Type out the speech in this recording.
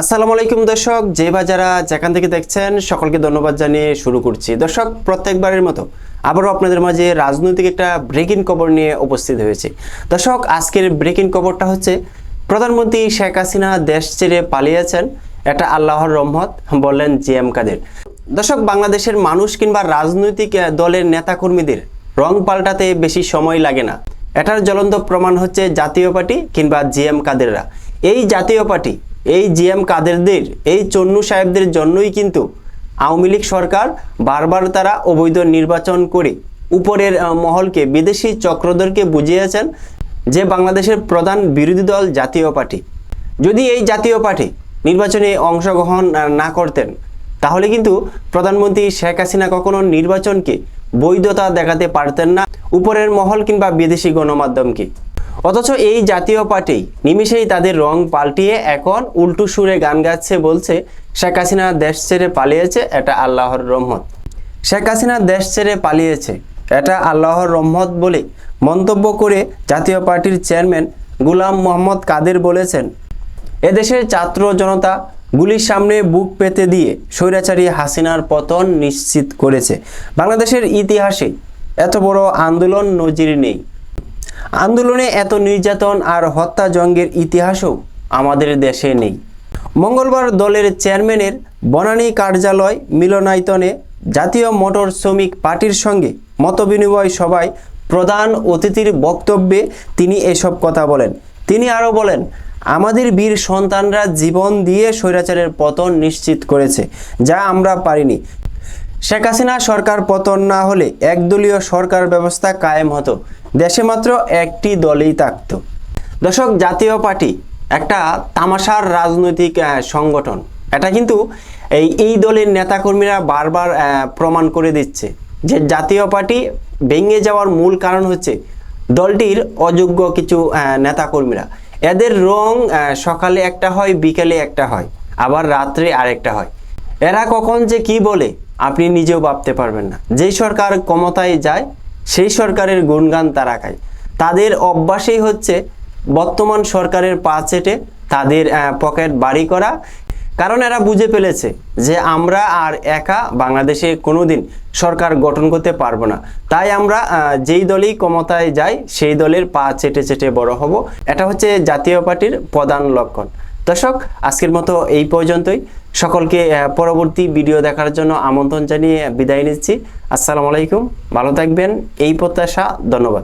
আসসালামু আলাইকুম দর্শক, যে বা যারা যেখান থেকে দেখছেন, সকলকে ধন্যবাদ জানিয়ে শুরু করছি। দর্শক, প্রত্যেকবারের মতো আবারও আপনাদের মাঝে রাজনৈতিক একটা ব্রেকিং খবর নিয়ে উপস্থিত হয়েছে। দর্শক, আজকের ব্রেকিং খবরটা হচ্ছে, প্রধানমন্ত্রী শেখ হাসিনা দেশ ছেড়ে পালিয়েছেন এটা আল্লাহর রহমত, বললেন জি এম কাদের। দর্শক, বাংলাদেশের মানুষ কিংবা রাজনৈতিক দলের নেতাকর্মীদের রং পাল্টাতে বেশি সময় লাগে না। এটার জ্বলন্ত প্রমাণ হচ্ছে জাতীয় পার্টি কিংবা জে জিএম কাদেররা। এই জাতীয় পার্টি এই জিএম কাদেরদের, এই চন্নু সাহেবদের জন্যই কিন্তু আওয়ামী লীগ সরকার বারবার তারা অবৈধ নির্বাচন করে উপরের মহলকে, বিদেশি চক্রদেরকে বুঝিয়েছেন যে বাংলাদেশের প্রধান বিরোধী দল জাতীয় পার্টি। যদি এই জাতীয় পার্টি নির্বাচনে অংশগ্রহণ না করতেন, তাহলে কিন্তু প্রধানমন্ত্রী শেখ হাসিনা কখনো নির্বাচনকে বৈধতা দেখাতে পারতেন না উপরের মহল কিংবা বিদেশি গণমাধ্যমকে। অথচ এই জাতীয় পার্টি নিমিষেই তাদের রং পাল্টিয়ে এখন উল্টো সুরে গান গাচ্ছে বলছে শেখ হাসিনা দেশ ছেড়ে পালিয়েছে, এটা আল্লাহর রহমত। শেখ হাসিনা দেশ ছেড়ে পালিয়েছে, এটা আল্লাহর রহমত বলে মন্তব্য করে জাতীয় পার্টির চেয়ারম্যান গুলাম মোহাম্মদ কাদের বলেছেন, এদেশের ছাত্র জনতা গুলির সামনে বুক পেতে দিয়ে স্বৈরাচারী হাসিনার পতন নিশ্চিত করেছে। বাংলাদেশের ইতিহাসে এত বড় আন্দোলন নজির নেই। আন্দোলনে এত নির্যাতন আর হত্যা জঙ্গের ইতিহাসও আমাদের দেশে নেই। মঙ্গলবার দলের চেয়ারম্যানের বনানী কার্যালয় মিলনায়তনে জাতীয় মোটর শ্রমিক পার্টির সঙ্গে মতবিনিময় সভায় প্রধান অতিথির বক্তব্যে তিনি এসব কথা বলেন। তিনি আরও বলেন, আমাদের বীর সন্তানরা জীবন দিয়ে স্বৈরাচারের পতন নিশ্চিত করেছে, যা আমরা পারিনি। শেখ হাসিনা সরকার পতন না হলে একদলীয় সরকার ব্যবস্থা কায়েম হতো। দেশে মাত্র একটি দলই থাকত। দর্শক, জাতীয় পার্টি একটা তামাশার রাজনৈতিক সংগঠন। এটা কিন্তু এই এই দলের নেতাকর্মীরা বারবার প্রমাণ করে দিচ্ছে যে জাতীয় পার্টি ভেঙে যাওয়ার মূল কারণ হচ্ছে দলটির অযোগ্য কিছু নেতাকর্মীরা। এদের রং সকালে একটা হয়, বিকেলে একটা হয়, আবার রাত্রে আরেকটা হয়। এরা কখন যে কি বলে আপনি নিজেও ভাবতে পারবেন না। যেই সরকার ক্ষমতায় যায়, সেই সরকারের গুণগান তারা খায়। তাদের অভ্যাসেই হচ্ছে বর্তমান সরকারের পা চেটে তাদের পকেট বাড়ি করা। কারণ এরা বুঝে ফেলেছে যে আমরা আর একা বাংলাদেশে কোনোদিন সরকার গঠন করতে পারব না। তাই আমরা যেই দলেই ক্ষমতায় যাই, সেই দলের পা চেটে চেটে বড় হব। এটা হচ্ছে জাতীয় পার্টির প্রধান লক্ষণ। দর্শক, আজকের মতো এই পর্যন্তই। সকলকে পরবর্তী ভিডিও দেখার জন্য আমন্ত্রণ জানিয়ে বিদায় নিচ্ছি। আসসালামু আলাইকুম, ভালো থাকবেন। এই প্রত্যাশা, ধন্যবাদ।